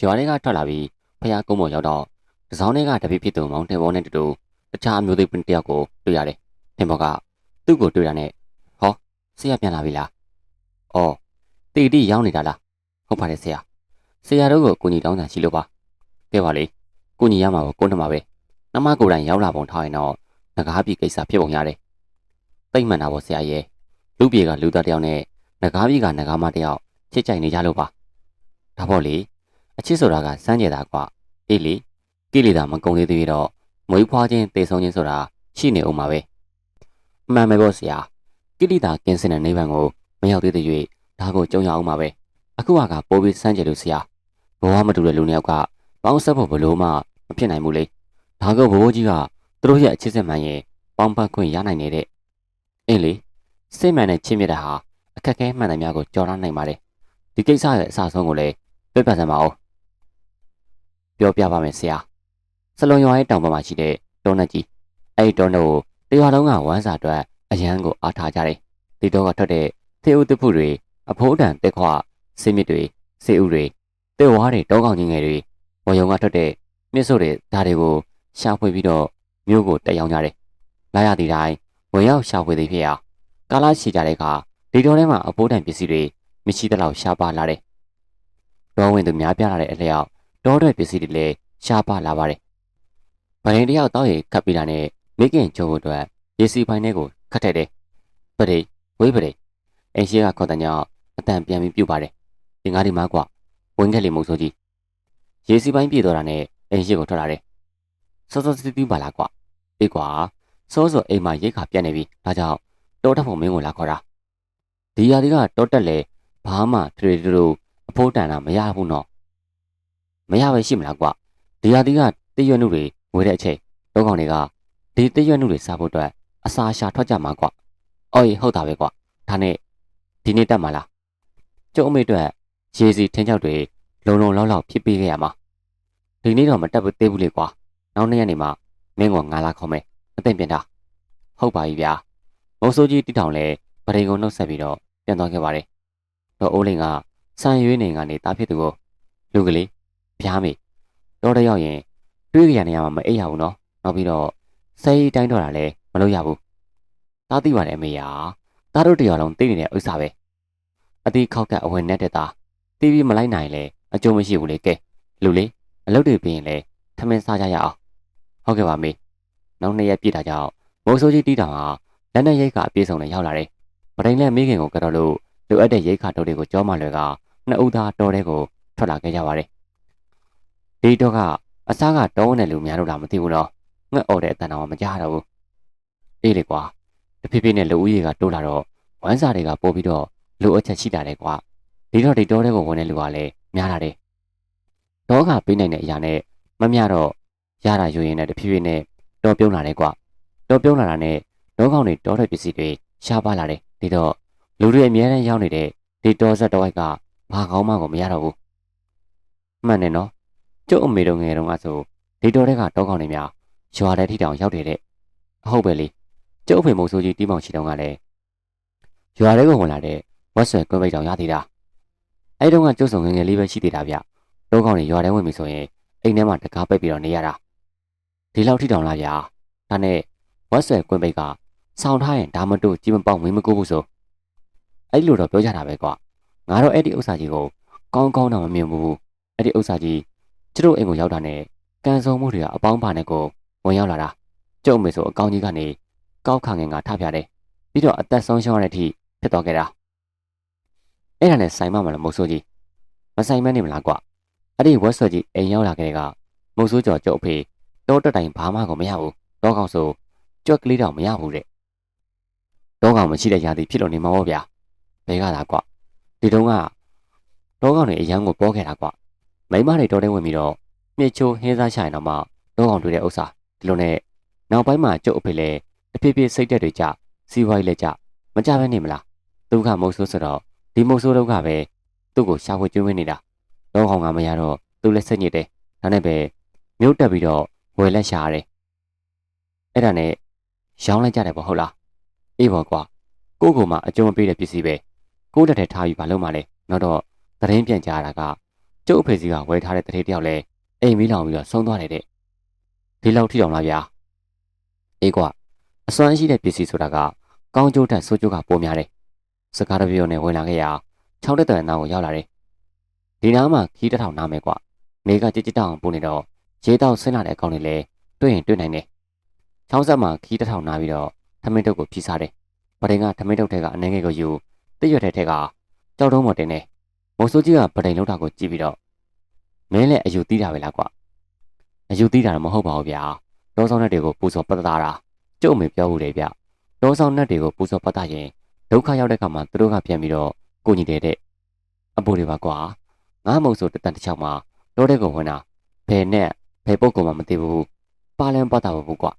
ရွာတွေကထွက်လာပြီးဖျားကုန်းပေါ်ရောက်တော့တစောင်းတွေကတပိဖြစ်သူမောင်တင်ဘောနဲ့တူတူတခြားအမျိုးသေးပင်တယောက်ကိုတွေ့ရတယ်။တင်ဘောကသူ့ကိုတွေ့တာနဲ့ဟောဆရာပြန်လာပြီလား။အော်တီတီရောက်နေတာလား။ဟုတ်ပါတယ်ဆရာ။ဆရာတို့ကိုကိုကြီးတောင်းတာရှိလို့ပါ။ကဲပါလေ။ကိုကြီးရမှာကိုကိုနှမပဲ။နှမကိုယ်တိုင်ရောက်လာပုံထားရင်တော့ငကားပြီကိစ္စဖြစ်ပုံရတယ်။တိတ်မှန်တာပေါ့ဆရာရဲ့။လူပြေကလူသားတယောက်နဲ့ငကားပြီကငကားမတယောက်ချစ်ကြိုက်နေကြလို့ပါ။ဒါပေါ့လေ အချစ်ဆိုတာကစမ်းကြတာကွာ။အေးလေကိလေသာမကုံသေးသေးတော့မွေးဖွားခြင်းတေဆုံးခြင်းဆိုတာရှိနေအောင်ပါပဲ။အမှန်ပဲပေါ့ဆရာ။ကိလေသာကင်းစင်တဲ့နိဗ္ဗာန်ကိုမရောက်သေးတဲ့၍ဒါကိုကြုံရအောင်ပါပဲ။အခုကပိုးပြီးစမ်းကြလို့ဆရာ။ဘဝမတူတဲ့လူနှစ်ယောက်ကပေါင်းဆက်ဖို့ဘလို့မှမဖြစ်နိုင်ဘူးလေ။ဒါကဘိုးဘိုးကြီးကသူတို့ရဲ့အချစ်ဆက်မှန်ရင်ပေါင်းပတ်ခွင့်ရနိုင်နေတဲ့။အင်းလေစိတ်မှန်တဲ့ချင်းမြတ်တာဟာအခက်အခဲမှန်တယ်များကိုကြော်ရနိုင်ပါတယ်။ဒီကိစ္စရဲ့အစဆုံးကိုလည်းပြပြစမ်းပါဦး။ ပြောပြပါမယ်ဆရာ။စလုံရွာရဲ့တောင်ပေါ်မှာရှိတဲ့တောနက်ကြီးအဲ့ဒီတောနက်ကိုတရွာလုံးကဝမ်းစာအတွက်အရန်ကိုအားထားကြတယ်။ဒီတော့ကထွက်တဲ့သေဥတဖုတွေအဖိုးတန်တက်ခွဆေးမြစ်တွေဆေးဥတွေတေဝါတွေတောကောင်ကြီးငယ်တွေဝယုံကထွက်တဲ့မြစ်စုတွေဓာတ်တွေကိုရှာဖွေပြီးတော့မြို့ကိုတက်ရောက်ကြတယ်။လာရသည့်တိုင်းဝင်ရောက်ရှာဖွေသည်ဖြစ်ရာကာလာရှိကြတဲ့အခါဒီတော်ထဲမှာအဖိုးတန်ပစ္စည်းတွေမရှိသလောက်ရှားပါလာတယ်။တော်ဝင်သူများပြားလာတဲ့အလျောက် တောတဲ့ပစ္စည်းတွေလည်းရှားပါလာပါတယ်။ဗရင်တယောက်တောက်ရီခတ်ပြီးတာနဲ့မိခင်ကျုံဖို့အတွက်ရေစီပိုင်းထဲကိုခတ်ထည့်တယ်။ပရိဝိပရိအင်ရှိကခေါ်တဲ့ညောင်းအတန်ပြန်ပြီးပြုတ်ပါတယ်။ဒီငါးဒီမှာကွာဝင်ခဲ့လေမုံဆိုးကြီးရေစီပိုင်းပြေတော့တာနဲ့အင်ရှိကိုထွက်လာတယ်။စောစောစီးတီးပါလားကွာ။အေးကွာစောစောအိမ်မှာရိတ်ခါပြတ်နေပြီ။ဒါကြောင့်တောတက်ဖို့မင်းကိုလာခေါ်တာ။ဒီຢာတွေကတောတက်လေဘာမှထရေတူတူအဖိုးတန်တာမရဘူးနော်။ မရပဲရှိမလားကွာ။ဒီຢာတွေကတရွက်နှုတ်တွေဝေတဲ့အချိန်တောကောင်တွေကဒီတရွက်နှုတ်တွေစားဖို့အတွက်အစာရှာထွက်ကြမှာကွာ။အော်ဟုတ်တာပဲကွာ။ဒါနဲ့ဒီနေ့တက်မှာလား။ကျုပ်အမေအတွက်ရေစီထင်းချောက်တွေလုံလုံလောက်လောက်ဖြစ်ပေးခဲ့ရမှာ။ဒီနေ့တော့မတက်ဘူးသေးဘူးလေကွာ။နောက်နေ့ရက်နေမှမင်းကငါလာခေါ်မယ်။အသိပြန်တာ။ဟုတ်ပါပြီဗျာ။မိုးစိုးကြီးတီတောင်လဲဗရိန်ကုံနှုတ်ဆက်ပြီးတော့ပြန်သွားခဲ့ပါတယ်။တော့အိုးလင်ကစံရွေးနေကနေတားဖြစ်သူကိုလူကလေး ဖျားမိတော့တယောက်ရင်တွေးကြရနေရမှာမအိပ်ရဘူးနော်။နောက်ပြီးတော့စိတ်တိုင်းတော့တာလည်းမလုပ်ရဘူး။တားသိပါတယ်အမေယာ။တားတို့တရားလုံးသိနေတဲ့ဥစ္စာပဲ။အတီးခောက်ကအဝင်နဲ့တဲ့သားတီးပြီးမလိုက်နိုင်လေအကျိုးမရှိဘူးလေကဲလူလေးအလုပ်တွေပြင်လေထမင်းစားကြရအောင်ဟုတ်ကဲ့ပါမေနောက်နှစ်ရက်ပြည့်တာကြောင့်မိုးဆိုးကြီးတီးတောင်ဟာလက်နဲ့ရိတ်ခါအပြည့်စုံနဲ့ရောက်လာတယ်ပဒိန်နဲ့မိခင်ကိုကတော့လို့လိုအပ်တဲ့ရိတ်ခါတို့တွေကိုကြောမလွယ်ကနှစ်ဦးသားတော်တဲ့ကိုထွက်လာခဲ့ကြပါတယ် ဒီတော့ကအစားကတောင်းနဲ့လူများလို့လားမသိဘူးနော်ငှက်អော်တဲ့အတန်တော်မကြားတော့ဘူးအေးလေကွာတဖြည်းဖြည်းနဲ့လူဦးရေကတိုးလာတော့ဝမ်းစာတွေကပို့ပြီးတော့လူအချက်ရှိလာတယ်ကွာဒီတော့ဒီတောတဲ့ကိုဝင်တဲ့လူကလည်းများလာတယ်။တော့ကပေးနိုင်တဲ့အရာနဲ့မမျှတော့ရတာယူရင်လည်းတဖြည်းဖြည်းနဲ့တော်ပြုံးလာတယ်ကွ။တော်ပြုံးလာတာနဲ့တော့ကောင်တွေတောတဲ့ပစ္စည်းတွေရှားပါလာတယ်။ဒီတော့လူတွေအများနဲ့ရောက်နေတဲ့ဒီတော်ဆက်တော့ကဘာကောင်းမှကိုမရတော့ဘူး။မှန်တယ်နော်။ ကျုပ်အမေတို့ငယ်တုန်းကဆိုဒီတော်တဲ့ကတော့ကောင်တွေများရွာတဲ့ထိတောင်ရောက်တယ်တဲ့အဟုတ်ပဲလေ။ကျုပ်အဖေမိုးဆိုးကြီးတီးမောင်ချီတောင်ကလည်းရွာတဲ့ကိုဝင်လာတဲ့ဝက်ဆွဲကွဲပိတ်တောင်ရသေးတာ။အဲ့တုန်းကကျုပ်ဆောင်ငယ်ငယ်လေးပဲရှိသေးတာဗျတောကောင်တွေရွာထဲဝင်ပြီဆိုရင်အိမ်ထဲမှာတကားပိတ်ပြီးတော့နေရတာဒီလောက်ထိတောင်လာဗျာဒါနဲ့ဝက်ဆွဲကွင်းပိတ်ကဆောင်းထားရင်ဒါမတို့ကြီးမပေါက်မင်းမကူဘူးဆိုအဲ့လိုတော့ပြောကြတာပဲကွာငါတော့အဲ့ဒီဥစ္စာကြီးကိုကောင်းကောင်းတော့မမြင်ဘူးအဲ့ဒီဥစ္စာကြီး ကျတို့အိမ်ကိုရောက်တာနဲ့ကန်စုံမှုတွေကအပေါင်းပါနဲ့ကိုဝင်ရောက်လာတာကျုံမေဆိုအကောင်းကြီးကနေကောက်ခါငင်ကထပြတယ်ပြီးတော့အသက်ဆုံးရှုံးရတဲ့အထိဖြစ်သွားခဲ့တာအဲ့ဒါနဲ့ဆိုင်မမလားမုတ်ဆိုးကြီးမဆိုင်မနေမလားကွာအဲ့ဒီဝက်ဆွဲကြီးအိမ်ရောက်လာခဲ့တဲ့ကမုတ်ဆိုးကျော်ကျုပ်အဖေတောတက်တိုင်ဘာမှကိုမရဘူးတောကောင်ဆိုကြွက်ကလေးတောင်မရဘူးတဲ့တောကောင်မရှိတဲ့ຢာတိဖြစ်လို့နေမှာပေါ့ဗျာဘဲကသာကွာဒီတုန်းကတောကောင်တွေအရန်ကိုပေါ်ခဲ့တာကွာ မိမတွေတောထဲဝင်ပြီးတော့မြစ်ချိုးဟင်းစားချိုင်တော့မှတောကောင်တွေ့တဲ့ဥစ္စာဒီလိုနဲ့နောက်ပိုင်းမှာကျုပ်အဖေလည်းတဖြည်းဖြည်းစိတ်တက်တွေကြစီးပွားရေးလည်းကြမကြဘဲနေမလားသူကမုတ်ဆိုးဆိုတော့ဒီမုတ်ဆိုးတော့ကပဲသူ့ကိုရှာဖွေကျွေးမွေးနေတာတော့ကောင်ကမရတော့သူလည်းစိတ်ညစ်တယ်ဒါနဲ့ပဲမြို့တက်ပြီးတော့ဝယ်လက်ရှာရတယ်အဲ့ဒါနဲ့ရောင်းလိုက်ကြတယ်ပေါ့ဟုတ်လားအေးပါကွာကိုကိုမှအကျုံးမပေးတဲ့ပစ္စည်းပဲကိုတက်ထဲထားပြီးဘာလုပ်မှလဲနောက်တော့သတင်းပြန်ကြားတာက ကျုပ်အဖေစီကဝယ်ထားတဲ့တထေးတယောက်လဲအိမ်မီးလောင်ပြီးတော့ဆုံးသွားတယ်တဲ့ဒီလောက်ထိတောင်လားဗျာအေးကွာအစွမ်းရှိတဲ့ပစ္စည်းဆိုတာကကောင်းကျိုးထက်ဆိုးကျိုးကပိုများတယ်စကားတပြောနဲ့ဝင်လာခဲ့ရာချောင်းတဲ့တန်နာကိုရောက်လာတယ်ဒီနားမှာခီးတစ်ထောင်နားမယ်ကွာနေကကြစ်ကြစ်တောင်ပို့နေတော့ရေတောက်ဆင်းလာတဲ့အကောင်တွေလဲတွေ့ရင်တွေ့နိုင်တယ်ချောင်းဆက်မှာခီးတစ်ထောင်နားပြီးတော့ထမင်းတုပ်ကိုဖြီးစားတယ်ပဒင်ကထမင်းတုပ်ထဲကအနေငယ်ကိုယူတစ်ရွက်ထဲထဲကကြောက်တုံးမတင်နေ မိုးစိုးကြီးကပဒိန်လောက်တာကိုကြည့်ပြီးတော့မင်းလည်းအယူတီးတာပဲလားကွာအယူတီးတာတော့မဟုတ်ပါဘူးဗျာတောဆောင်နဲ့တွေကိုပူဇော်ပတ်တာတာကျုပ်အမေပြောဘူးလေဗျတောဆောင်နဲ့တွေကိုပူဇော်ပတ်တာရင်ဒုက္ခရောက်တဲ့ခါမှာသူတို့ကပြန်ပြီးတော့ကိုညီတယ်တဲ့အပူတွေပါကွာငါမုံဆိုတတန်တစ်ချောင်းမှာတောတဲ့ကိုဝင်တာဘယ်နဲ့ဘယ်ပုတ်ကောင်မှမသိဘူးပါလန်ပတ်တာဘူးကွာ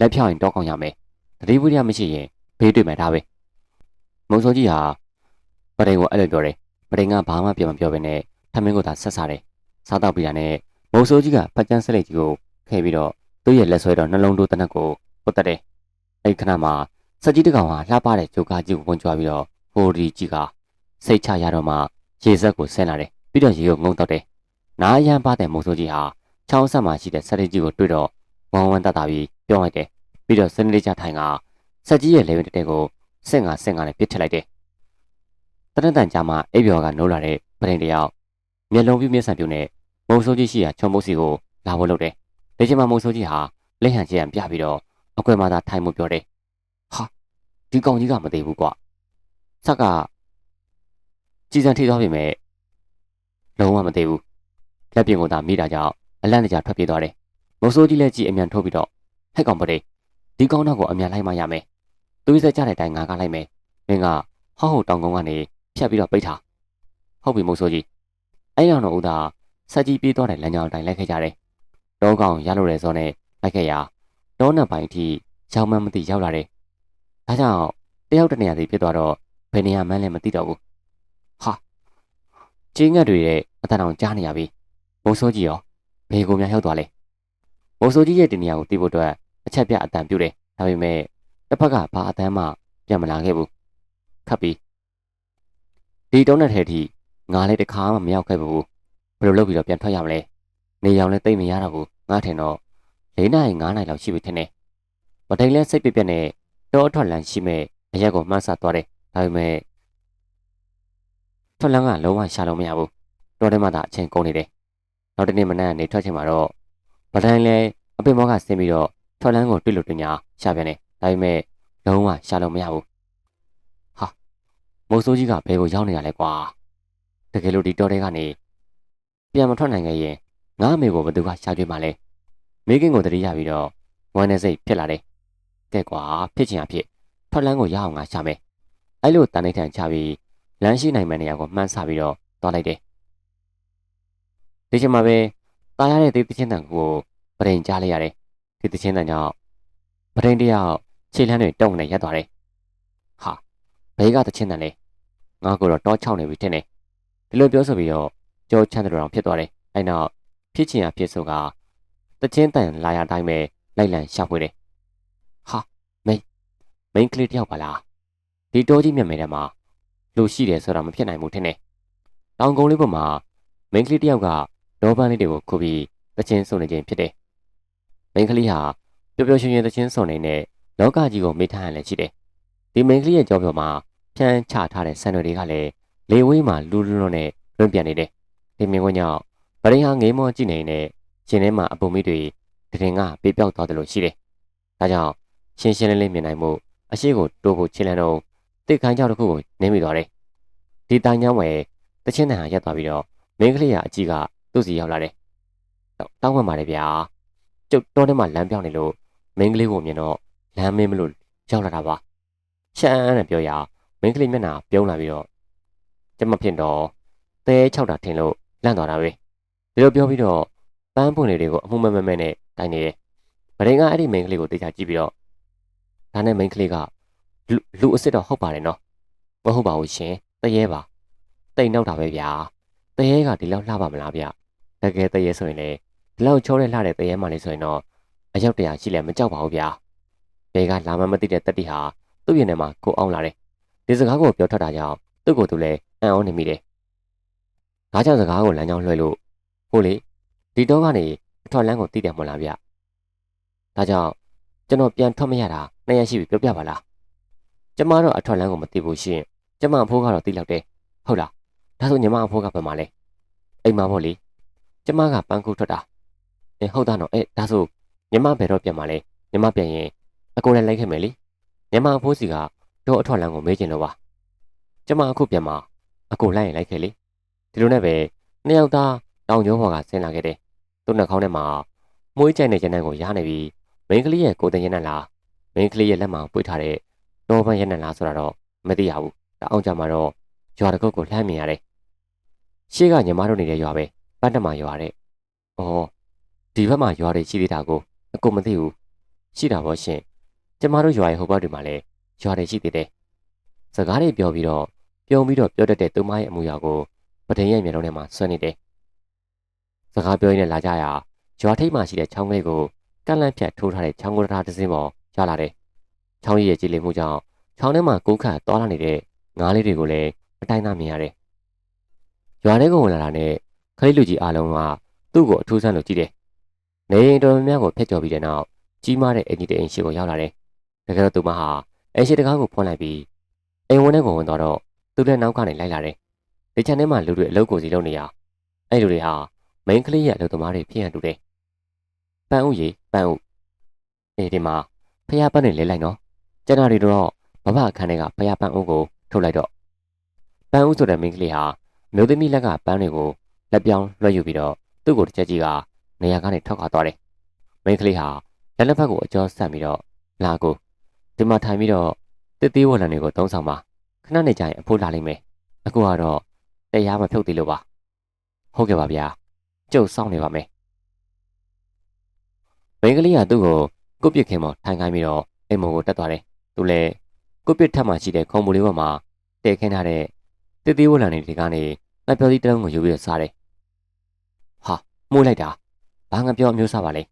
လက်ဖြောင်းရင်တောကောင်းရမယ်တတိဝိရိယမရှိရင်ဘေးတွေ့မယ်ဒါပဲမုံစောကြီးဟာပရိန်ကိုအဲ့လိုပြောတယ် ပရိန်ကဘာမှပြန်မပြောဘဲနဲ့ထမင်းကိုသာဆက်စားတယ်စားတော့ပြီးတာနဲ့မုံစောကြီးကဖက်ကျန်းစလိတ်ကြီးကိုခဲပြီးတော့သူ့ရဲ့လက်ဆွဲတော်နှလုံးတို့တနက်ကိုပုတ်တက်တယ်အဲ့ခဏမှာစက်ကြီးတကောင်ဟာလှပတဲ့ဂျိုကာကြီးကိုဝင်ကြွားပြီးတော့ဟိုဒီကြီးကစိတ်ချရတော့မှရေစက်ကိုဆင်းလာတယ်ပြီးတော့ရေကိုငုံတော့တယ်နားရမ်းပါတဲ့မုံစောကြီးဟာချောင်းဆက်မှာရှိတဲ့စက်ကြီးကိုတွေ့တော့ဝမ်းဝမ်းတတပြီးပြောလိုက်တယ်ပြီးတော့စနေလေးချထိုင်ကစက်ကြီးရဲ့လေဝင်တဲ့ကိုစင့်ကစင့်ကနဲ့ပြစ်ထစ်လိုက်တယ် တနက်တန်ကြမှာအိပ်ပျော်ကနိုးလာတဲ့ပရင်တယောက်မျက်လုံးပြမျက်စံပြူနဲ့မုံဆိုးကြီးရှိရာချုံပုတ်စီကိုလာဖို့လုပ်တယ်။ဒီချိန်မှာမုံဆိုးကြီးဟာလက်ဟန်ချရံပြပြီးတော့အကွယ်မှာသာထိုင်မှုပြောတယ်။ဟာဒီကောင်ကြီးကမသေးဘူးကွာ။ဆက်ကကြည်စံထိသွားပြီမဲ့လုံးဝမသေးဘူး။လက်ပြင်ကိုသာမိတာကြောင့်အလန့်တကြားထွက်ပြေးသွားတယ်။မုံဆိုးကြီးလည်းကြည်အမြန်ထိုးပြီးတော့ဟဲ့ကောင်ပရိဒီကောင်းတော့ကိုအမြန်လိုက်မှရမယ်။သွေးဆက်ကြတဲ့အတိုင်းငါကလိုက်မယ်။မင်းကဟောက်ဟိုတောင်ကုန်းကနေ ဖြတ်ပြီးတော့ပိတ်ထား။ဟုတ်ပြီမိုးစိုးကြီး။အဲ့ရောင်တော်ဦးသာဆက်ကြီးပြေးသွားတဲ့လမ်းကြောင်းအတိုင်းလိုက်ခဲ့ကြတယ်။တောကောင်ရလို့ရဲစောနဲ့လိုက်ခဲ့ရာတောနံပိုင်းအထိရောက်မှမသိရောက်လာတယ်။ဒါကြောင့်တယောက်တနေရာစီဖြစ်သွားတော့ဘယ်နေရာမှန်းလည်းမသိတော့ဘူး။ဟာကျင်းငတ်တွေရဲ့အတန်အောင်ကြားနေရပြီ။မိုးစိုးကြီးရောဘယ်ကိုများရောက်သွားလဲ။မိုးစိုးကြီးရဲ့ဒီနေရာကိုသိဖို့အတွက်အချက်ပြအတန်ပြုတယ်ဒါပေမဲ့တစ်ဖက်ကဘာအတန်းမှပြန်မလာခဲ့ဘူးခပ်ပြီး ဒီတုံးတဲ့ထဲထိငါလည်းတခါမှမရောက်ခဲ့ဘူးဘယ်လိုလုပ်ပြီးတော့ပြန်ထွက်ရမလဲနေရောင်လည်းတိတ်မရတော့ဘူးငါထင်တော့၄နိုင်၅နိုင်လောက်ရှိပြီထင်တယ်မတိန်လဲစိတ်ပြပြနဲ့တောအထွက်လန်ရှိမဲ့အရက်ကိုမှန်းဆသွားတယ်ဒါပေမဲ့ထွက်လန်ကလုံးဝရှာလို့မရဘူးတော်တယ်မှသာအချိန်ကုန်နေတယ်နောက်တနေ့မနက်ကနေထွက်ချင်မှာတော့ဗတိုင်းလဲအပင်မောကဆင်းပြီးတော့ထွက်လန်းကိုတွေ့လို့တင်ညာရှာပြန်တယ်ဒါပေမဲ့လုံးဝရှာလို့မရဘူးဟာ မိုးစိုးကြီးကဘယ်ကိုရောက်နေရလဲကွာတကယ်လို့ဒီတော်တဲကနေပြန်မထွက်နိုင်ခဲ့ရင်ငါအမေကိုဘသူကရှာကြွေးမှလဲမိခင်ကိုတတိယပြီးတော့ဝမ်းနေစိတ်ဖြစ်လာတယ်ကဲကွာဖြစ်ချင်အဖြစ်ထွက်လန်းကိုရအောင်ငါရှာမယ်အဲ့လိုတန်နေထန်ချပြီးလမ်းရှိနိုင်မယ့်နေရာကိုမှန်းဆပြီးတော့သွားလိုက်တယ်ဒီချိန်မှာပဲตายရတဲ့သေချင်းတန်ကိုပြင်ကြားလိုက်ရတယ်ဒီတချင်းတန်ကြောင့်ပထိန်တယောက်ခြေလမ်းတွေတုံနေရက်သွားတယ်။ဟာ ဘဲကတချင်းတန်လေငါကတော့တောချောင်းနေပြီထင်တယ်။ဒီလိုပြောဆိုပြီးတော့ကြောချမ်းတဲ့တော်ဖြစ်သွားတယ်။အဲနောက်ဖြစ်ချင်ရဖြစ်ဆိုကတချင်းတန်လာရတိုင်းပဲလိုက်လံရှာဖွေတယ်။ဟာမိန်မိန်ကလေးတယောက်ပါလား။ဒီတောကြီးမြတ်မဲထဲမှာလူရှိတယ်ဆိုတာမဖြစ်နိုင်ဘူးထင်တယ်။တောင်ကုန်းလေးပေါ်မှာမိန်ကလေးတယောက်ကဒေါပန်းလေးတွေကိုခုပြီးတချင်းစုံနေခြင်းဖြစ်တယ်မိန်းကလေးဟာပျော်ပျော်ရွှင်ရွှင်သချင်းစွန်နေတဲ့လောကကြီးကိုမေ့ထားရလည်းရှိတယ်။ ဒီမိန်းကလေးရဲ့ကြောပြောမှာဖြန်းချထားတဲ့ဆန်တွေတွေကလည်းလေဝေးမှာလူလူလွန်းနဲ့လွင့်ပြန်နေတယ်။ဒီမြင်ကွင်းကြောင့်ဗရင်ဟာငေးမောကြည့်နေနေရှင်ထဲမှာအပုံမိတွေတရင်ကပေးပြောက်သွားတယ်လို့ရှိတယ်။ဒါကြောင့်ရှင်းရှင်းလင်းလင်းမြင်နိုင်မှုအရှိကိုတိုးဖို့ချင်လန်းတော့တိတ်ခိုင်းကြောက်တစ်ခုကိုနင်းမိသွားတယ်။ဒီတိုင်းချောင်းဝယ်တချင်းတန်ဟာရက်သွားပြီးတော့မင်းကလေးကအကြီးကသူ့စီရောက်လာတယ်။တောင်းပန်ပါတယ်ဗျာ။ကျုပ်တောထဲမှာလမ်းပြောင်းနေလို့မင်းကလေးကိုမြင်တော့လမ်းမင်းမလို့ရောက်လာတာပါ ရှမ်းနဲ့ပြောရမင်းကလေးမျက်နှာပြုံးလာပြီးတော့ကျမဖြစ်တော့သဲချောက်တာထင်လို့လန့်သွားတာပဲဒီလိုပြောပြီးတော့ပန်းပွင့်လေးတွေကိုအမှုမဲ့မဲ့နဲ့တိုင်နေတယ်ဗရင်ကအဲ့ဒီမင်းကလေးကိုတေချာကြည့်ပြီးတော့ဒါနဲ့မင်းကလေးကလူအစ်စ်တော့ဟုတ်ပါတယ်နော်မဟုတ်ပါဘူးရှင်တရေပါတိတ်နောက်တာပဲဗျာတရေကဒီလောက်လှပါမလားဗျတကယ်တရေဆိုရင်လေဒီလောက်ချောတဲ့လှတဲ့တရေမှလေးဆိုရင်တော့အယောက်တရာရှိလဲမကြောက်ပါဘူးဗျာဘဲကလာမမသိတဲ့တက်တီဟာ သူ့ရင်ထဲမှာကိုအောင်လာတယ်ဒီစကားကိုပြောထွက်တာကြောင့်သူ့ကိုယ်သူလည်းအံ့ဩနေမိတယ်ငဒါကြောင့်စကားကိုလမ်းကြောင်းလွှဲလို့ဟိုလေဒီတော့ကနေအထွက်လမ်းကိုတည်တယ်မလားဗျဒါကြောင့်ကျွန်တော်ပြန်ထွက်မရတာနှစ်ရက်ရှိပြီပြောပြပါလားကျမတော့အထွက်လမ်းကိုမသိဘူးရှင်ကျမအဖိုးကတော့သိလောက်တယ်ဟုတ်လားဒါဆိုညီမအဖိုးကဘယ်မှာလဲအိမ်မှာပေါ့လေကျမကပန်းကူထွက်တာအဲဟုတ်တာနော်အဲဒါဆိုညီမဘယ်တော့ပြန်မှာလဲညီမပြန်ရင်အကိုလည်းလိုက်ခဲ့မယ်လေ ညီမအဖိုးစီကတော့အထွက်လမ်းကိုမေးချင်လို့ပါကျမအခုပြန်မှာအကိုလိုက်ရင်လိုက်ခဲ့လေဒီလိုနဲ့ပဲနှစ်ယောက်သားတောင်ကျောဘော်ကဆင်းလာခဲ့တယ်သူ့နှာခေါင်းထဲမှာမွေးကြိုက်တဲ့ကျန်းတန်းကိုရားနေပြီးမိန်းကလေးရဲ့ကိုယ်တင်ရနလားမိန်းကလေးရဲ့လက်မှာပွေထားတဲ့တော်ပန်းရနလားဆိုတာတော့မသိရဘူးတအောင်ကြမှာတော့ရွာတကုတ်ကိုလှမ်းမြင်ရတယ်ရှေ့ကညီမတို့နေတဲ့ရွာပဲပတ်တမရွာတဲ့ဩဒီဘက်မှာရွာတွေရှိသေးတာကိုအကိုမသိဘူးရှိတာပေါ့ရှင် ကျမတို့ရွာရဲ့ဟိုဘက်တွေမှာလည်းရွာတွေရှိသေးတယ်စကားတွေပြောပြီးတော့ပြုံပြီးတော့ပြောတတ်တဲ့သူမရဲ့အမှုရာကိုပဒိန်ရဲ့မျက်လုံးထဲမှာဆွနေတယ်စကားပြောရင်းနဲ့လာကြရာရွာထိပ်မှာရှိတဲ့ချောင်းကလေးကိုကန့်လန့်ဖြတ်ထိုးထားတဲ့ချောင်းကုရားတစ်စင်းပေါ်ရလာတယ်ချောင်းရည်ရဲ့ကြည်လင်မှုကြောင့်ချောင်းထဲမှာကိုးခတ်သွားလာနေတဲ့ငါးလေးတွေကိုလည်းအတိုင်းသားမြင်ရတယ်ရွာထဲကိုဝင်လာတာနဲ့ခလေးလူကြီးအားလုံးကသူ့ကိုအထူးဆန်းလို့ကြည့်တယ်နေရင်တော်များများကိုဖျက်ကျော်ပြီးတဲ့နောက်ကြီးမားတဲ့အင်ကြီးတဲ့အိမ်ရှိကိုရောက်လာတယ် တကယ်တော့သူမဟာအိမ်ရှိတကားကိုဖွင့်လိုက်ပြီးအိမ်ဝန်းထဲကိုဝင်သွားတော့သူလည်းနောက်ကနေလိုက်လာတယ်ဒီချန်ထဲမှာလူတွေအလုပ်ကိုစီလုပ်နေရအဲ့လူတွေဟာမိန်းကလေးရဲ့အလုပ်သမားတွေဖြစ်ရတူတယ်ပန်းဥရေပန်းဥအေးဒီမှာဖះပန်းနေလဲလိုက်နော်ကျန်တာတွေတော့ဘဘအခန်းထဲကဖះပန်းဥကိုထုတ်လိုက်တော့ပန်းဥဆိုတဲ့မိန်းကလေးဟာမျိုးသမီးလက်ကပန်းတွေကိုလက်ပြောင်းလွှဲယူပြီးတော့သူ့ကိုတစ်ချက်ကြီးကနေရာကနေထွက်ခွာသွားတယ်မိန်းကလေးဟာလက်လက်ဖက်ကိုအကျော်ဆက်ပြီးတော့လာကို ဒီမှာထိုင်ပြီးတော့တစ်သေးဝလံတွေကိုသုံးဆောင်ပါခဏနေကြရင်အဖိုးလာလိမ့်မယ်အခုကတော့တရားမဖြုတ်သေးလို့ပါဟုတ်ကဲ့ပါဗျာကျုပ်စောင့်နေပါမယ်မိန်းကလေးကသူ့ကိုကုတ်ပစ်ခင်မထိုင်ခိုင်းပြီးတော့အိမ်မော်ကိုတက်သွားတယ်သူလည်းကုတ်ပစ်ထက်မှရှိတဲ့ခုံမူလေးပေါ်မှာတည်ခင်းထားတဲ့တစ်သေးဝလံတွေကနေငပြောသီးတလုံးကိုယူပြီးတော့စားတယ်ဟာမှုလိုက်တာဘာငပြောအမျိုးစားပါလဲ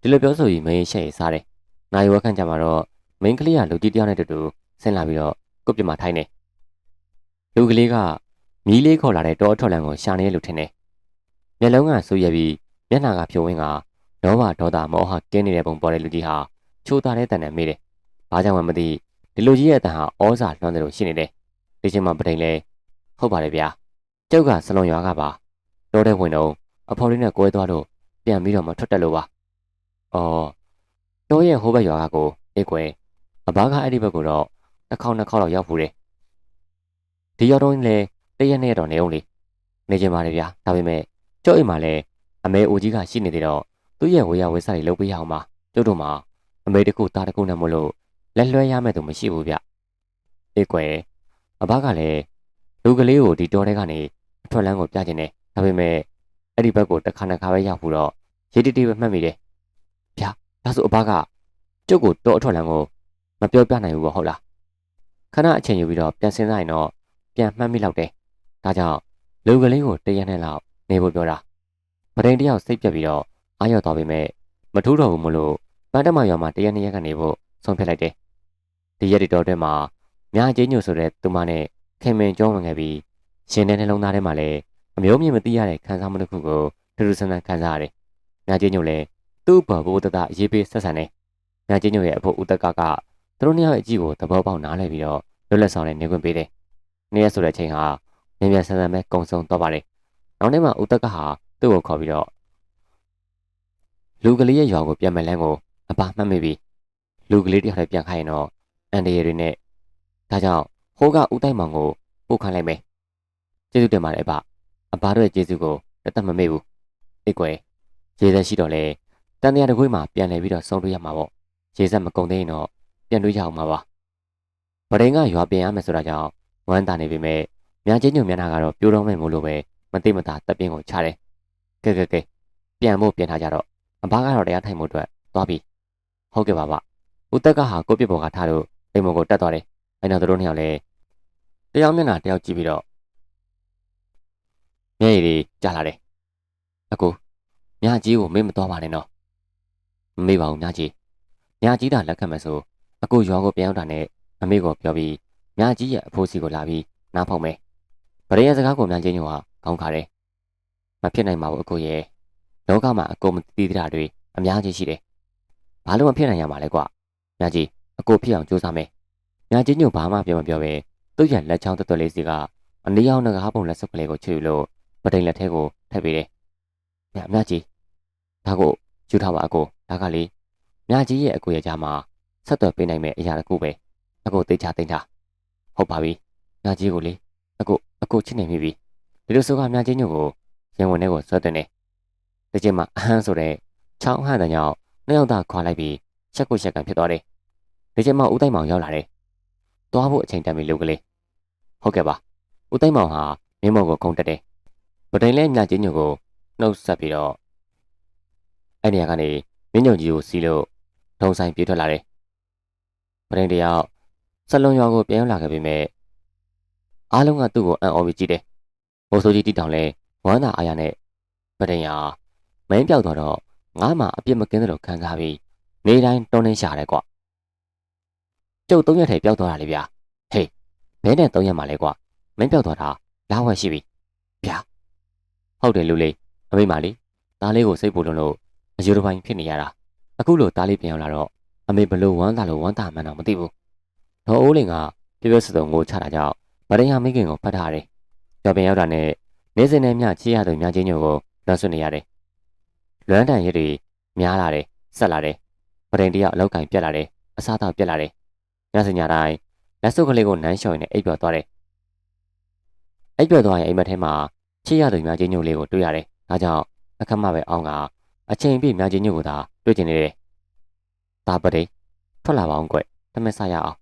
ဒီလိုပြောဆိုပြီးမင်းရှက်ရစားတယ်နိုင်ဝက်ခန့်ကြမှာတော့ မိန်းကလေးကလူကြီးတယောက်နဲ့တူတူဆင်းလာပြီးတော့ကုတ်ပြမှာထိုင်းနေလူကလေးကမီးလေးခေါ်လာတဲ့တောအထွက်လန်ကိုရှာနေလို့ထင်တယ်မျက်လုံးကဆူရပြီးမျက်နှာကဖြိုဝင်းကလောဘဒေါသမောဟကင်းနေတဲ့ပုံပေါ်တဲ့လူကြီးဟာချိုးသားတဲ့တန်နဲ့မေးတယ်ဘာကြောင့်မှမသိဒီလူကြီးရဲ့အတန်ဟာဩဇာလွှမ်းတယ်လို့ရှိနေတယ်ဒီချိန်မှာပထိန်လဲဟုတ်ပါတယ်ဗျာကျုပ်ကစလုံးရွာကပါတောတဲ့ဝင်တော့အဖော်လေးနဲ့ကွဲသွားတော့ပြန်ပြီးတော့မထွက်တက်လို့ပါအော်တောရဲ့ဟိုးဘက်ရွာကကိုအေးကွယ် အဘကအဲ့ဒီဘက်ကိုတော့တစ်ခေါက်နှစ်ခေါက်တော့ရောက်ဖူးတယ်ဒီရောက်တော့လေတရက်နဲ့တော့နေအောင်လေနေကြပါလေဗျာဒါပေမဲ့ကျုပ်အိမ်မှာလည်းအမေအိုကြီးကရှိနေသေးတော့သူ့ရဲ့ဝေယဝေစားတွေလုပ်ပေးရအောင်ပါကျုပ်တို့မှာအမေတကူသားတကူနဲ့မလို့လက်လွှဲရမဲ့သူမရှိဘူးဗျအေးကွယ်အဘကလည်းလူကလေးကိုဒီတောထဲကနေအထွက်လန်းကိုပြကျင်တယ်ဒါပေမဲ့အဲ့ဒီဘက်ကိုတစ်ခါတစ်ခါပဲရောက်ဘူးတော့ရေတီတီပဲမှတ်မိတယ်ဗျာဒါဆိုအဘကကျုပ်ကိုတောအထွက်လန်းကို မပြောပြနိုင်ဘူးပေါ့ဟုတ်လားခဏအချိန်ယူပြီးတော့ပြန်စဉ်းစားရင်တော့ပြန်မှတ်မိလောက်တယ်ဒါကြောင့်လူကလေးကိုတရက်နဲ့လောက်နေဖို့ပြောတာပဒိန်တယောက်စိတ်ပြက်ပြီးတော့အာရောက်သွားပြီမဲ့မထူးတော့ဘူးမလို့ပန်းတမရွာမှာတရက်နှစ်ရက်ကနေဖို့ဆုံးဖြတ်လိုက်တယ်ဒီရက်ဒီတော်ထဲမှာမြားချင်းညို့ဆိုတဲ့သူမနဲ့ခင်မင်ကျောင်းဝင်ခဲ့ပြီးရှင်တဲ့နှလုံးသားထဲမှာလည်းအမျိုးမြင်မသိရတဲ့ခံစားမှုတစ်ခုကိုထူးထူးဆန်းဆန်းခံစားရတယ်။မြားချင်းညို့လည်းသူ့ဘဘိုးတတအရေးပေးဆက်ဆံတယ်။မြားချင်းညို့ရဲ့အဖို့ဦးတက်ကက သူတို့နှစ်ယောက်ရဲ့အကြည့်ကိုသဘောပေါက်နားလည်ပြီးတော့လွတ်လပ်ဆောင်နဲ့နေခွင့်ပေးတယ်။နေ့ရက်ဆိုတဲ့အချိန်ဟာမြန်မြန်ဆန်ဆန်ပဲကုံဆုံးတော့ပါတယ်။နောက်နေ့မှာဦးတက်ကဟာသူ့ကိုခေါ်ပြီးတော့လူကလေးရဲ့ရွာကိုပြန်မဲ့လန်းကိုအပါမှတ်မိပြီးလူကလေးတယောက်လည်းပြန်ခိုင်းရင်တော့အန်တရတွေနဲ့ဒါကြောင့်ဟိုးကဦးတိုက်မောင်ကိုပို့ခိုင်းလိုက်မယ်ကျေးဇူးတင်ပါတယ်အဘအဘတို့ရဲ့ကျေးဇူးကိုလက်သက်မမေ့ဘူးအိတ်ကွယ်ရေသက်ရှိတော့လေတန်တရားတကွေးမှာပြန်လည်ပြီးတော့ဆုံးတွေ့ရမှာပေါ့ရေဆက်မကုံသေးရင်တော့ ပြန်တွေ့ရအောင်ပါပါဗရင်ကရွာပြင်ရမယ်ဆိုတာကြောင့်ဝမ်းတာနေပြီမဲ့မြန်ချင်းညုံမျက်နှာကတော့ပြိုးတော့မယ်မို့လို့ပဲမသိမသာတပ်ပြင်းကိုချတယ်ကဲကဲကဲပြန်ဖို့ပြင်ထားကြတော့အဘကတော့တရားထိုင်မှုအတွက်သွားပြီဟုတ်ကဲ့ပါဗျဦးတက်ကဟာကိုပြစ်ပေါ်ကထားလို့အိမ်မော်ကိုတက်သွားတယ်အဲ့တော့သူတို့နှစ်ယောက်လည်းတယောက်မျက်နှာတယောက်ကြည့်ပြီးတော့မျက်ရည်တွေကျလာတယ်အကိုမြကြီးကိုမေ့မသွားပါနဲ့နော်မမေ့ပါဘူးမြကြီးမြကြီးတာလက်ခံမယ်ဆို အကိုရွာကိုပြန်ရောက်တာနဲ့အမေကိုပြောပြီးမြကြီးရဲ့အဖိုးစီကိုလာပြီးနားဖောက်မယ်ဗရေရဲ့စကားကိုမြကြီးညိုကခေါင်းခါတယ်မဖြစ်နိုင်ပါဘူးအကိုရဲ့လောကမှာအကိုမသိသေးတာတွေအများကြီးရှိတယ်ဘာလို့မဖြစ်နိုင်ရမှာလဲကွာမြကြီးအကိုဖြစ်အောင်ကြိုးစားမယ်မြကြီးညို့ဘာမှပြောမပြောပဲသူ့ရဲ့လက်ချောင်းတွတ်တွတ်လေးစီကအနီးအောင်ငကားပုံလက်စွပ်ကလေးကိုချွေလို့ပတိန်လက်ထဲကိုထည့်ပေးတယ်မြမြကြီးဒါကိုယူထားပါအကိုဒါကလေမြကြီးရဲ့အကိုရဲ့ကြားမှာ ဆက်သွယ်ပေးနိုင်မယ့်အရာတစ်ခုပဲအကိုသိချသိချဟုတ်ပါပြီမြကြီးကိုလေအကိုအကိုချစ်နေမိပြီဒီလိုဆိုကမြကြီးညို့ကိုရင်ဝင်ထဲကိုဆွဲတင်တယ်ဒီချိန်မှာအဟမ်းဆိုတဲ့ချောင်းဟန်တဲ့ညောင်းနှစ်ယောက်သားခွာလိုက်ပြီးချက်ကိုချက်ကန်ဖြစ်သွားတယ်ဒီချိန်မှာဦးတိုင်းမောင်ရောက်လာတယ်သွားဖို့အချိန်တန်ပြီလူကလေးဟုတ်ကဲ့ပါဦးတိုင်းမောင်ဟာမင်းမောင်ကိုခုံတက်တယ်ဗဒိန်လဲမြကြီးညို့ကိုနှုတ်ဆက်ပြီးတော့အဲ့ဒီကနေမင်းညုံကြီးကိုစီးလို့ထုံဆိုင်ပြေးထွက်လာတယ် ဗဒိန်တယောက်စလွန်ရွာကိုပြန်ရောက်လာခဲ့ပေမဲ့အားလုံးကသူ့ကိုအံ့ဩပြီးကြည့်တယ်မိုးဆိုးကြီးတီတောင်လဲဝမ်းသာအားရနဲ့ဗဒိန်ဟာမင်းပြောက်သွားတော့ငါမှအပြစ်မကင်းသလိုခံစားပြီးနေတိုင်းတုံးနေရှာတယ်ကွကျုပ်သုံးရက်ထဲပျောက်သွားတာလေဗျာဟေးဘဲနဲ့သုံးရက်မှလဲကွမင်းပျောက်သွားတာလာဝက်ရှိပြီဗျာဟုတ်တယ်လူလေးအမေမလေးသားလေးကိုစိတ်ပူလွန်းလို့အယူတစ်ပိုင်းဖြစ်နေရတာအခုလိုသားလေးပြန်ရောက်လာတော့ အမေဘလို့ဝမ်းသာလို့ဝမ်းသာမှန်းတော့မသိဘူးဒေါ်အိုးလင်ကပြပြစစုံကိုချတာကြောင့်ဗရင်ဟာမိခင်ကိုဖတ်ထားတယ်ကြော်ပြန်ရောက်တာနဲ့နေစဉ်နဲ့မျှချီရသူများချင်းညို့ကိုလွှမ်းဆွနေရတယ်လွမ်းတန်ရည်တွေများလာတယ်ဆက်လာတယ်ဗရင်တယောက်အလောက်ကင်ပြက်လာတယ်အစားတော့ပြက်လာတယ်ညစညတိုင်းလက်စုပ်ကလေးကိုနမ်းလျှော်နေအိပ်ပျော်သွားတယ်အိပ်ပျော်သွားရင်အိမ်မက်ထဲမှာချစ်ရသူများချင်းညို့လေးကိုတွေ့ရတယ်ဒါကြောင့်အခက်မပဲအောင်ကအချိန်ပြည့်များချင်းညို့ကိုသာတွေ့ကျင်နေတယ် ဒါပတိထွက်လာပါအောင်ကွတမက်စားရအောင်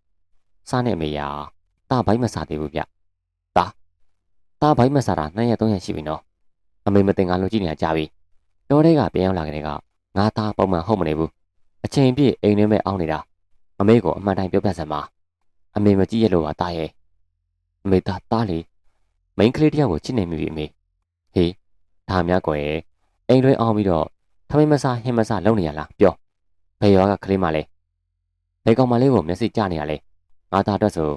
စားနေမေးရတာဘိုက်မစားသေးဘူးဗျတာတာဘိုက်မစားတာနှစ်ရက်သုံးရက်ရှိပြီနော်အမေမတင်ကားလို့ကြည့်နေကြပြီတော်တဲ့ကပြန်ရောက်လာကြတဲ့ကငါသားပုံမှန်ဟုတ်မနေဘူးအချိန်ပြည့်အိမ်ထဲမဲ့အောင်းနေတာအမေကိုအမှန်တိုင်းပြောပြစမ်းပါအမေမကြည့်ရလို့ပါတာရဲ့အမေသားသားလေမိန်းကလေးတယောက်ကိုချစ်နေမိပြီအမေဟေးဒါများကွယ်အိမ်တွင်းအောင်ပြီးတော့ထမင်းမစားဟင်းမစားလုံနေရလားပြော ဘယ်ရွာကကလေးမလဲဘယ်ကောင်မလေးကိုမျက်စိကျနေရလဲငါသားအတွက်ဆို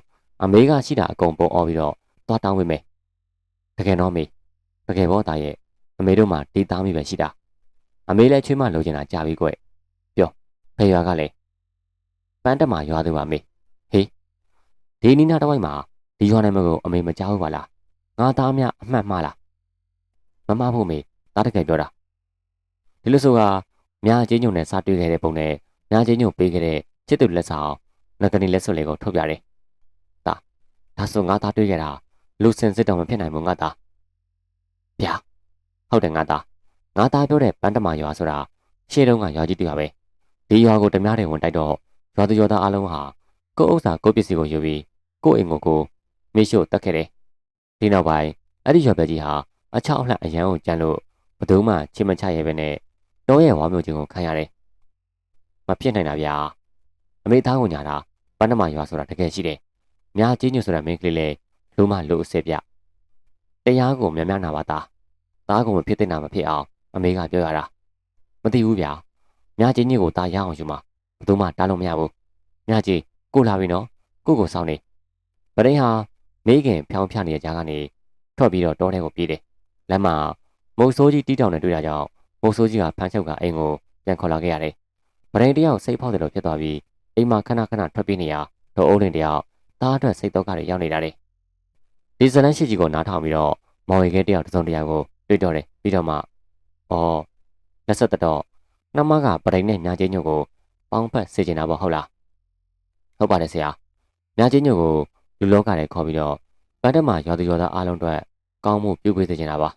အမေကရှိတာအကုန်ပုံအော်ပြီးတော့သွားတောင်းဝင်မယ်တကယ်တော့မေတကယ်ဘောသားရဲ့အမေတို့မှဒေးသားမိပဲရှိတာအမေလည်းချွေးမလိုချင်တာကြာပြီကွပြောဘယ်ရွာကလဲပန်းတက်မှာရွာသူပါမေဟေးဒီနီနာတစ်ဝိုက်မှာဒီရွာနာမည်ကိုအမေမကြောက်ဘူးပါလားငါသားများအမှတ်မှားလားမမဖို့မေသားတကယ်ပြောတာဒီလိုဆိုတာ မြားချင်းညုံနဲ့စားတွေ့ခဲ့တဲ့ပုံနဲ့မြားချင်းညုံပေးခဲ့တဲ့ချစ်သူလက်ဆောင်ငကနေလက်စွပ်လေးကိုထုတ်ပြတယ်။ဒါဒါဆိုငါသားတွေ့ခဲ့တာလူစင်စစ်တော့မဖြစ်နိုင်ဘူးငါသား။ဗျာဟုတ်တယ်ငါသားငါသားပြောတဲ့ပန်းတမာရွာဆိုတာရှေ့တုန်းကရွာကြီးတူပါပဲ။ဒီရွာကိုဓမြတွေဝင်တိုက်တော့ရွာသူရွာသားအလုံးဟာကိုယ့်ဥစ္စာကိုယ့်ပစ္စည်းကိုယူပြီးကိုယ့်အိမ်ကိုကိုမိရှို့တက်ခဲ့တယ်။ဒီနောက်ပိုင်းအဲ့ဒီရွာပဲကြီးဟာအချောက်အလှအရန်ကိုကြမ်းလို့ဘယ်သူမှချစ်မချရဲပဲနဲ့ တောရဲ့ဝါမျိုးချင်းကိုခံရတယ်။မဖြစ်နိုင်တာဗျာ။အမေသားကိုညာတာပန်းနမရွာဆိုတာတကယ်ရှိတယ်။များကြီးညွတ်ဆိုတာမင်းကလေးလေလူမလူအစ်စ်ပြ။တရားကိုများများနာပါသား။သားကိုမဖြစ်တဲ့နာမဖြစ်အောင်အမေကပြောရတာ။မသိဘူးဗျာ။များကြီးညကိုသားရအောင်ယူမှာဘယ်သူမှတားလို့မရဘူး။များကြီးကိုလာပြီနော်။ကိုကိုစောင်းနေ။ပရိဟာမိခင်ဖြောင်းဖြနေတဲ့ကြားကနေထွက်ပြီးတော့တောထဲကိုပြေးတယ်။လမ်းမှာမုတ်ဆိုးကြီးတီးတောင်နဲ့တွေ့တာကြောင့် မုတ်ဆိုးကြီးကဖမ်းချုပ်ကအိမ်ကိုပြန်ခေါ်လာခဲ့ရတယ်။ပရိတယောက်စိတ်ဖောက်တယ်လို့ဖြစ်သွားပြီးအိမ်မှာခဏခဏထွက်ပြေးနေရတော့အိုးလင်တယောက်သားအတွက်စိတ်တော့ကတွေရောက်နေတာလေ။ဒီဇလန်ရှိကြီးကိုနားထောင်ပြီးတော့မော်ရီခဲတယောက်တစုံတရာကိုတွေ့တော့တယ်ပြီးတော့မှအော်လက်ဆက်တော့နှမကပရိနဲ့ညာချင်းညို့ကိုပေါင်းဖက်စေချင်တာပေါ့ဟုတ်လား။ဟုတ်ပါတယ်ဆရာ။ညာချင်းညို့ကိုလူလောကထဲခေါ်ပြီးတော့ပန်းတက်မှာရွာသူရွာသားအားလုံးအတွက်ကောင်းမှုပြုပေးစေချင်တာပါ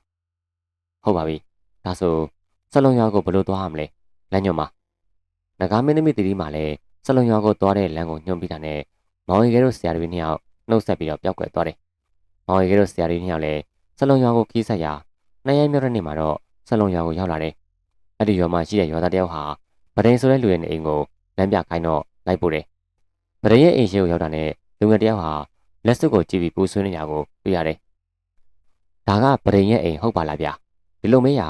။ဟုတ်ပါပြီ။ဒါဆို စလုံးရွာကိုဘယ်လိုသွားရမလဲ။လမ်းညွှန်ပါ။ငကားမင်းသမီးတီတီမှလည်းစလုံးရွာကိုသွားတဲ့လမ်းကိုညွှန်ပြီးတာနဲ့မောင်ရီကဲတို့ဆရာတွေနှစ်ယောက်နှုတ်ဆက်ပြီးတော့ပျောက်ကွယ်သွားတယ်။မောင်ရီကဲတို့ဆရာတွေနှစ်ယောက်လည်းစလုံးရွာကိုခီးဆက်ရာနှစ်ရက်မြောက်တဲ့နေ့မှာတော့စလုံးရွာကိုရောက်လာတယ်။အဲ့ဒီရွာမှာရှိတဲ့ရွာသားတယောက်ဟာဗဒိန်ဆိုတဲ့လူရဲ့အိမ်ကိုလမ်းပြခိုင်းတော့လိုက်ပို့တယ်။ဗဒိန်ရဲ့အိမ်ရှိကိုရောက်တာနဲ့လူငယ်တယောက်ဟာလက်စွပ်ကိုကြည့်ပြီးပူဆွေးနေတာကိုတွေ့ရတယ်။ဒါကဗဒိန်ရဲ့အိမ်ဟုတ်ပါလားဗျာ။ဒီလိုမေးရ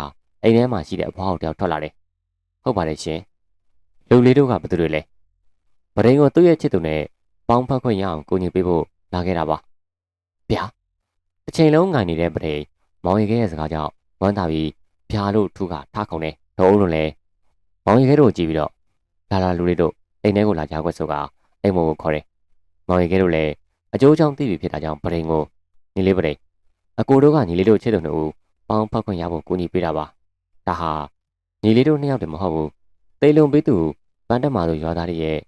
အိမ်ထဲမှာရှိတဲ့အဖွားဟုတ်တယောက်ထွက်လာတယ်။ဟုတ်ပါတယ်ရှင်။လူလေးတို့ကဘယ်သူတွေလဲ။ဗဒိန်ကိုသူ့ရဲ့ချစ်သူနဲ့ပေါင်းဖက်ခွင့်ရအောင်ကိုညီပေးဖို့လာခဲ့တာပါ။ဗျာ။အချိန်လုံးငိုင်နေတဲ့ဗဒိန်မောင်ရီခဲရဲ့စကားကြောင့်ဝမ်းသာပြီးဖြာလို့ထူကထားခုံတယ်ဒေါ်ဦးလုံးလည်းမောင်ရီခဲတို့ကြည့်ပြီးတော့လာလာလူလေးတို့အိမ်ထဲကိုလာကြွက်ဆိုကအိမ်မောကိုခေါ်တယ်မောင်ရီခဲတို့လည်းအကျိုးကြောင့်သိပြီဖြစ်တာကြောင့်ပရိန်ကိုညီလေးပရိန်အကိုတို့ကညီလေးတို့ချစ်သူနှစ်ဦးပေါင်းဖောက်ခွင့်ရဖို့ကူညီပေးတာပါ ဒါဟာညီလေးတို့နှစ်ယောက်တည်းမဟုတ်ဘူးတေလုံပေးသူပန်းတမာတို့ရွာသားတွေရဲ့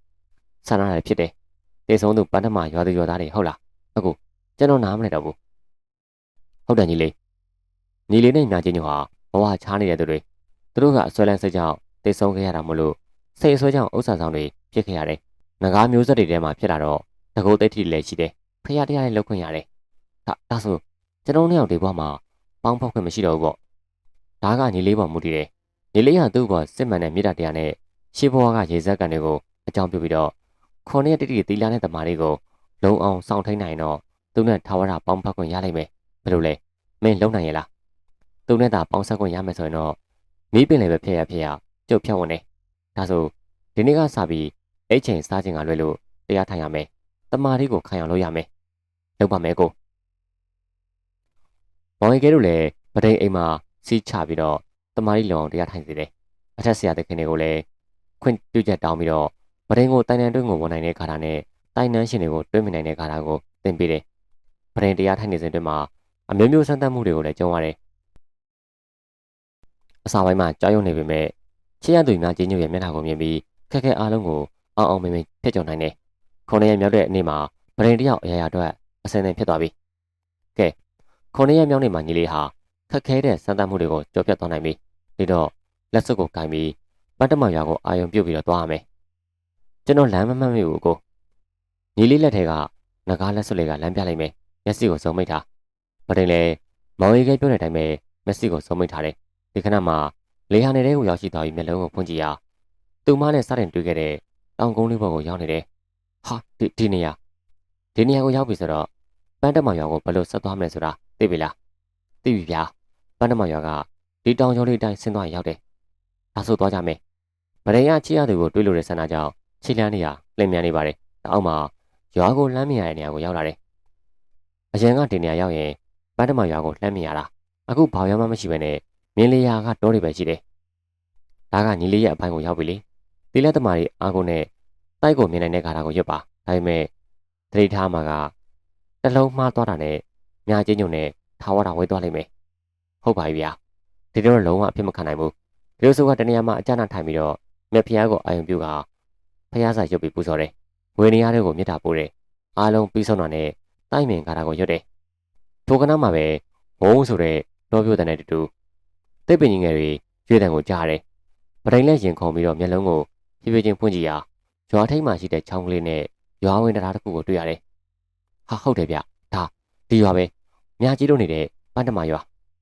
ဆန္ဒတွေဖြစ်တယ်တေဆုံးသူပန်းတမာရွာသူရွာသားတွေဟုတ်လားအကိုကျွန်တော်နားမလဲတော့ဘူးဟုတ်တယ်ညီလေးညီလေးနဲ့ညာချင်းညိုဟာဘဝချားနေတဲ့သူတွေသူတို့ကအစွဲလန်းစိတ်ကြောင့်တေဆုံးခဲ့ရတာမလို့စိတ်အစွဲကြောင့်ဥစ္စာဆောင်တွေဖြစ်ခဲ့ရတယ်ငကားမျိုးဆက်တွေထဲမှာဖြစ်လာတော့တကုတ်တိတ်တိလည်းရှိတယ်ဖရတရားလည်းလောက်ခွင့်ရတယ်ဒါဒါဆိုကျွန်တော်နှစ်ယောက်ဒီဘဝမှာပေါင်းဖောက်ခွင့်မရှိတော့ဘူးပေါ့ ဒါကညီလေးပေါ်မူတည်တယ်ညီလေးကသူ့ဘောစစ်မှန်တဲ့မြေတားတရားနဲ့ရှေးဘဝကရေစက်ကန်တွေကိုအကြောင်းပြုပြီးတော့ခေါင်းနဲ့တိတိတီလာတဲ့တမားတွေကိုလုံအောင်စောင့်ထိန်နိုင်တော့သူနဲ့ထာဝရပေါင်းဖောက်ခွင့်ရနိုင်မယ်ဘယ်လိုလဲမင်းလုံနိုင်ရဲ့လားသူနဲ့သာပေါင်းဆက်ခွင့်ရမယ်ဆိုရင်တော့မီးပင်လည်းပဲဖျက်ရဖျက်ရကြုတ်ဖြတ်ဝင်တယ်ဒါဆိုဒီနေ့ကစပြီးအဲ့ချိန်စားချိန်ကလွဲလို့တရားထိုင်ရမယ်တမားလေးကိုခံအောင်လုပ်ရမယ်လုပ်ပါမယ်ကိုမောင်ရီကဲတို့လည်းပဒိန်အိမ်မှာ စီးချပြီးတော့တမားလေးလုံအောင်တရားထိုင်စေတယ်အထက်ဆရာတခင်တွေကိုလည်းခွင့်ပြုချက်တောင်းပြီးတော့ပဒိန်ကိုတိုင်တန်တွင်းကိုဝင်နိုင်တဲ့ခါတာနဲ့တိုင်တန်းရှင်တွေကိုတွင်းမိနိုင်တဲ့ခါတာကိုသင်ပေးတယ်ပဒိန်တရားထိုင်နေစဉ်တွင်မှာအမျိုးမျိုးစမ်းသပ်မှုတွေကိုလည်းကြုံရတယ်အစာပိုင်းမှာကြောက်ရွံ့နေပေမဲ့ချစ်ရသူများကြီးညို့ရဲ့မျက်နှာကိုမြင်ပြီးခက်ခဲအားလုံးကိုအောင်အောင်မင်းမင်းဖျက်ကျော်နိုင်တယ်ခုနှစ်ရက်မြောက်တဲ့နေ့မှာပဒိန်တယောက်အရာရာအတွက်အစင်းသင်ဖြစ်သွားပြီကဲခုနှစ်ရက်မြောက်နေ့မှာညီလေးဟာ ခက်ခဲတဲ့စမ်းသပ်မှုတွေကိုကြော်ပြတ်သွားနိုင်ပြီဒီတော့လက်စွပ်ကိုကင်ပြီးပတ်တမရွာကိုအာယုံပြုတ်ပြီးတော့သွားရမယ်ကျွန်တော်လမ်းမမှတ်မိဘူးကိုညီလေးလက်ထဲကငကားလက်စွပ်လေးကလမ်းပြလိုက်မယ်မျက်စိကိုစုံမိတ်ထားပဒိန်လည်းမောင်ရီကပြောတဲ့အတိုင်းပဲမျက်စိကိုစုံမိတ်ထားတယ်ဒီခဏမှာလေဟာနယ်ထဲကိုရောက်ရှိသွားပြီးမျက်လုံးကိုဖွင့်ကြည့်ရာသူမနဲ့စတင်တွေ့ခဲ့တဲ့တောင်ကုန်းလေးဘော်ကိုရောက်နေတယ်ဟာဒီဒီနေရာဒီနေရာကိုရောက်ပြီဆိုတော့ပန်းတမောင်ရွာကိုဘယ်လိုဆက်သွားမလဲဆိုတာသိပြီလားသိပြီဗျာ ပန်းတမောင်ရွာကဒီတောင်ကျော်လေးအတိုင်းဆင်းသွားရောက်တယ်ဒါဆိုသွားကြမယ်ဗရေရချီရသူကိုတွေးလို့တဲ့ဆန္ဒကြောင့်ခြေလန်းနေရလင်မြန်နေပါတယ်တောက်မှာရွာကိုလှမ်းမြင်ရတဲ့နေရာကိုရောက်လာတယ်အရင်ကဒီနေရာရောက်ရင်ပန်းတမောင်ရွာကိုလှမ်းမြင်ရတာအခုဘာရောက်မှမရှိဘဲနဲ့မြင်းလေးရာကတောတွေပဲရှိတယ်ဒါကညီလေးရဲ့အပိုင်းကိုရောက်ပြီလေသီလသမားကြီးအာကုန်နဲ့တိုက်ကိုမြင်နိုင်တဲ့ခါတာကိုရွတ်ပါဒါပေမဲ့သတိထားမှာကတလုံးမှားသွားတာနဲ့မြာချင်းညုံနဲ့ထာဝရဝဲသွားလိမ့်မယ် ဟုတ်ပါပြီဗျာဒီတော့လုံးဝအဖြစ်မခံနိုင်ဘူးဒီလိုဆိုကတနေရာမှာအကြနာထိုင်ပြီးတော့မြက်ဖျားကိုအာယုံပြုကဖျားစာရွတ်ပြီးပူဇော်တယ်ဝေနေရတဲ့ကိုမြတ်တာပို့တယ်အားလုံးပြီးဆုံးတာနဲ့တိုက်မင်ကာတာကိုရွတ်တယ်ထိုကနားမှာပဲဝုံးဆိုတဲ့တော့ပြတဲ့နဲ့တူတူတိတ်ပင်ကြီးငယ်တွေရွေးတံကိုကြားတယ်ပဒိန်လက်ရင်ခုံပြီးတော့မျက်လုံးကိုဖြည်းဖြည်းချင်းဖွင့်ကြည့်ရာရွာထိပ်မှာရှိတဲ့ချောင်းကလေးနဲ့ရွာဝင်တရားတစ်ခုကိုတွေ့ရတယ်ဟာဟုတ်တယ်ဗျဒါဒီရွာပဲမြာကြီးတို့နေတဲ့ပန်းတမရွာ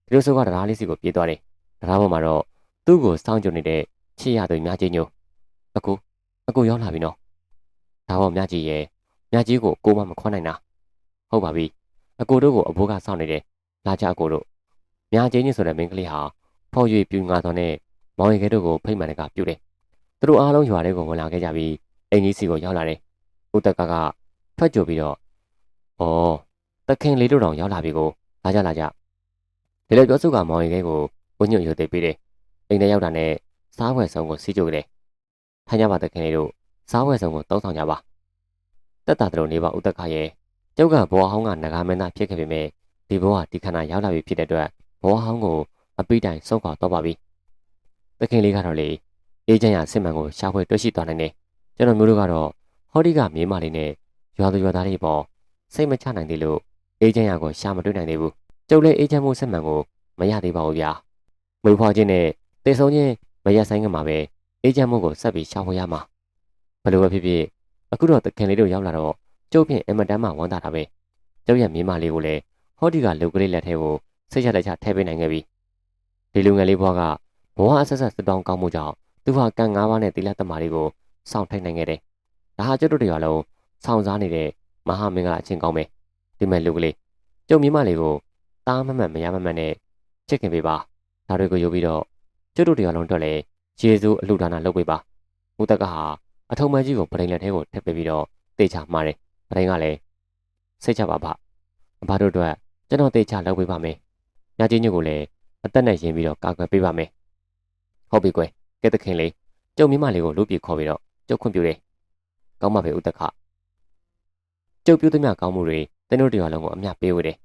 ဒီလိုဆိုကတရားလေးစီကိုပြေးသွားတယ်တရားပေါ်မှာတော့သူ့ကိုစောင့်ကြနေတဲ့ချစ်ရသူမြာကြီးညိုအကူအကူရောက်လာပြီနော်ဒါပေါ့မြကြီးရဲ့မြကြီးကိုကိုမမခွန်းနိုင်တာဟုတ်ပါပြီအကိုတို့ကိုအဘိုးကစောင့်နေတယ်လာကြအကိုတို့မြကြီးညိဆိုတဲ့မိန်းကလေးဟာဖော်ရွေပြူငါတော်နဲ့မောင်ရီကဲတို့ကိုဖိတ်မှန်တကပြုတ်တယ်သူတို့အားလုံးရွာထဲကိုဝင်လာခဲ့ကြပြီးအင်ကြီးစီကိုရောက်လာတယ်ဦးတက်ကကထွက်ကြပြီးတော့ဩတခင်လေးတို့တောင်ရောက်လာပြီကိုလာကြလာကြ ဒီလိုပြောစုကမောင်ရီကဲကိုဝညွတ်ရုပ်သိပေးတယ်အိမ်ထဲရောက်တာနဲ့စားဝယ်ဆောင်ကိုစီးကြိုတယ်ထိုင်ကြပါတခင်လေးတို့စားဝယ်ဆောင်ကိုတောင်းဆောင်ကြပါတက်တာတို့နေပါဦးတက်ကရဲ့ကျောက်ကဘွားဟောင်းကငကားမင်းသားဖြစ်ခဲ့ပေမဲ့ဒီဘွားဒီခဏရောက်လာပြီဖြစ်တဲ့အတွက်ဘွားဟောင်းကိုအပိတိုင်ဆုံးခွာတော့ပါပြီတခင်လေးကတော့လေအေဂျင့်ရစစ်မှန်ကိုရှာဖွေတွေ့ရှိသွားနိုင်တယ်ကျွန်တော်မျိုးတို့ကတော့ဟောဒီကမြေးမလေးနဲ့ရွာသူရွာသားတွေပေါ်စိတ်မချနိုင်သေးလို့အေဂျင့်ရကိုရှာမတွေ့နိုင်သေးဘူး ကျုပ်လည်းအေဂျင့်မှုစစ်မှန်ကိုမရသေးပါဘူးဗျာမွေးဖွားခြင်းနဲ့တေဆုံးခြင်းမရဆိုင်ကမှာပဲအေဂျင့်မှုကိုဆက်ပြီးရှာဖွေရမှာဘယ်လိုပဲဖြစ်ဖြစ်အခုတော့တခင်လေးတို့ရောက်လာတော့ကျုပ်ဖြင့်အမတန်းမှဝမ်းသာတာပဲကျုပ်ရဲ့မြေးမလေးကိုလည်းဟောဒီကလူကလေးလက်ထဲကိုစိတ်ချလက်ချထည့်ပေးနိုင်ခဲ့ပြီဒီလူငယ်လေးဘွားကဘဝအဆက်ဆက်စတောင်းကောင်းမှုကြောင့်သူဟာကံ၅ပါးနဲ့တိလတ်သမားတွေကိုစောင့်ထိုက်နိုင်ခဲ့တယ်ဒါဟာကျုပ်တို့တရားလုံးစောင့်စားနေတဲ့မဟာမင်္ဂလာအချင်းကောင်းပဲဒီမဲ့လူကလေးကျုပ်မြေးမလေးကို တားမမှန်မရမမှန်နဲ့ချစ်ခင်ပေးပါဒါတွေကိုယူပြီးတော့ကျုပ်တို့တရားလုံးအတွက်လည်းယေရှုအလှူဒါနလုပ်ပေးပါဦးတက်ကဟာအထုံးမကြီးကိုပရိန်လက်ထဲကိုထည့်ပေးပြီးတော့တေချာမှားတယ်ပရိန်ကလည်းစိတ်ချပါပါအဘတို့အတွက်ကျွန်တော်တေချာလုပ်ပေးပါမယ်ညချင်းညကိုလည်းအသက်နဲ့ရင်းပြီးတော့ကာကွယ်ပေးပါမယ်ဟုတ်ပြီကွယ်ကဲတခင်လေးကျုပ်မိမလေးကိုလူပြေခေါ်ပြီးတော့ကျုပ်ခွင့်ပြုတယ်ကောင်းပါပဲဥတခကျုပ်ပြုသမျှကောင်းမှုတွေတင်းတို့တရားလုံးကိုအမျှပေးဝေတယ်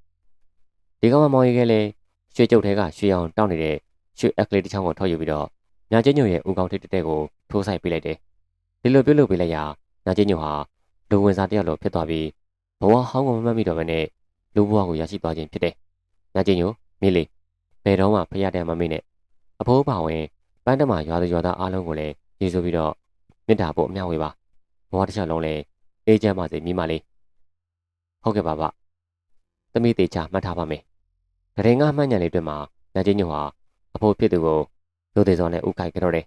ဒီကောင်မမောင်ရီကလည်းရွှေကျုပ်ထဲကရွှေအောင်တောင်းနေတဲ့ရွှေအက်ကလေးတစ်ချောင်းကိုထောက်ယူပြီးတော့ညာကျင်းညို့ရဲ့ဦးကောင်းထိပ်တက်တဲ့ကိုထိုးဆိုင်ပေးလိုက်တယ်ဒီလိုပြုတ်လုပ်ပေးလိုက်ရာညာကျင်းညို့ဟာလူဝင်စားတယောက်လိုဖြစ်သွားပြီးဘဝဟောင်းကိုမမှတ်မိတော့ဘဲနဲ့လူဘဝကိုရရှိသွားခြင်းဖြစ်တယ်ညာကျင်းညို့မိလေးဘယ်တော့မှဖရတဲ့မမေ့နဲ့အဖိုးပါဝင်ပန်းတမရွာသူရွာသားအားလုံးကိုလည်းရေဆိုပြီးတော့မေတ္တာပို့အမျှဝေပါဘဝတစ်ချက်လုံးလည်းအေးချမ်းပါစေမိမလေးဟုတ်ကဲ့ပါဗျသမီးသေးချာမှတ်ထားပါမယ် တရင်ကမှတ်ညံလေးတွေ့မှာညာချင်းညို့ဟာအဖိုးဖြစ်သူကိုလူသေးစောနဲ့ဥခိုက်ကြတော့တယ်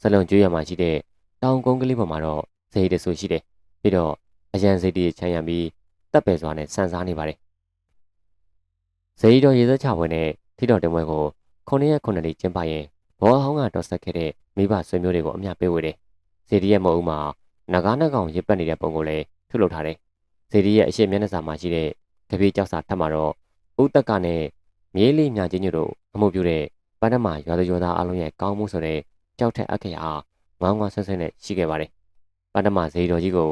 စလုံးကျွေးရမှာရှိတဲ့တောင်ကုန်းကလေးပေါ်မှာတော့ဇေယျတဆူရှိတယ်ပြီးတော့အရန်စိတ်တည်းချမ်းရံပြီးတပ်ပယ်စွာနဲ့ဆန်စားနေပါတယ်ဇေယျတော်ရေစက်ချပွဲနဲ့ထိတော်တင်ပွဲကိုခုနှစ်ရက်ခုနှစ်လေးကျင်းပရင်ဘောဟောင်းကတော့ဆက်ခဲ့တဲ့မိဘဆွေမျိုးတွေကိုအမျှပေးဝေတယ်။ဇေဒီရဲ့မဟုတ်မှာနဂါးနှကောင်ရစ်ပတ်နေတဲ့ပုံကိုလည်းထုတ်လုပ်ထားတယ်။ဇေဒီရဲ့အရှိမျက်နှာစာမှာရှိတဲ့တပည့်ကြောက်စာထပ်မှာတော့ ဥတက်ကနဲ့မြေးလေးမြချင်းညတို့အမှုပြုတဲ့ပန်းတမရွာသူရွာသားအလုံးရဲ့ကောင်းမှုဆိုတဲ့ကြောက်ထက်အခေအားငေါငေါဆန်းဆန်းနဲ့ရှိခဲ့ပါတယ်။ပန်းတမဇေဒီတော်ကြီးကို